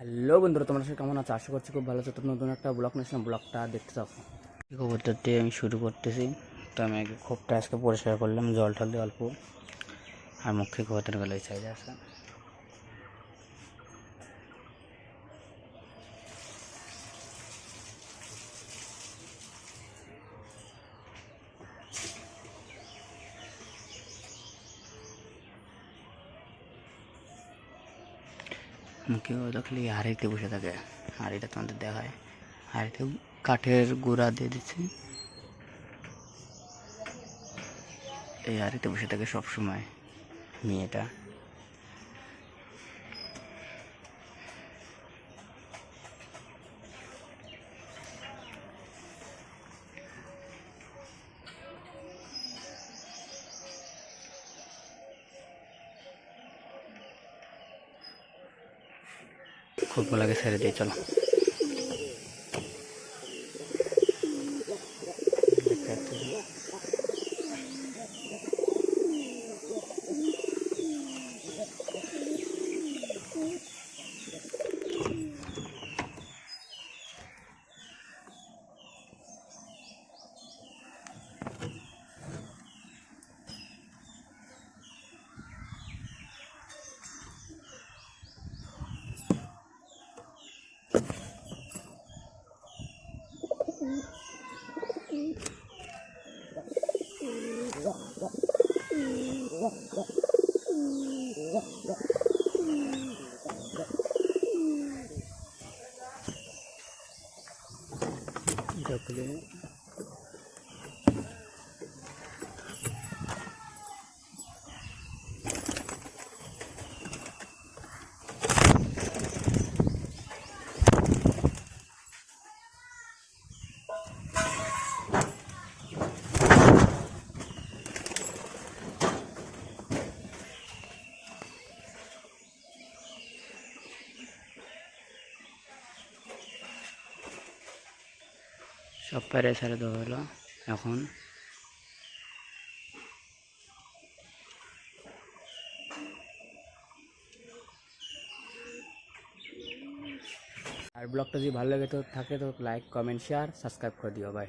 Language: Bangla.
হ্যালো বন্ধুরা, তোমরা সাথে কেমন আছো? আশা করছি খুব ভালো আছো। তো নতুন একটা ব্লগ নিয়েছিলাম ব্লগটা দেখতে থাকো। দিয়ে আমি শুরু করতেছি। তো আমি খোপটা আজকে পরিষ্কার করলাম। জল টল দিয়ে অল্প। আর মুখে খবরটার গলায় চাই মুখে দেখলে হাড়িতে বসে থাকে। হাড়িটা তোমাদের দেখায়। হাড়িতে কাঠের গোড়া দিয়ে দিচ্ছে। এই হাড়িতে বসে থাকে সবসময় মেয়েটা। খুব লাগে ছেড়ে দিয়ে চলো। 要不嘞？সব প্যারে ছেড়ে দেওয়া হলো এখন। আর ব্লগটা যদি ভালো লাগে তো থাকে তো লাইক, কমেন্ট, শেয়ার, সাবস্ক্রাইব করে দিও ভাই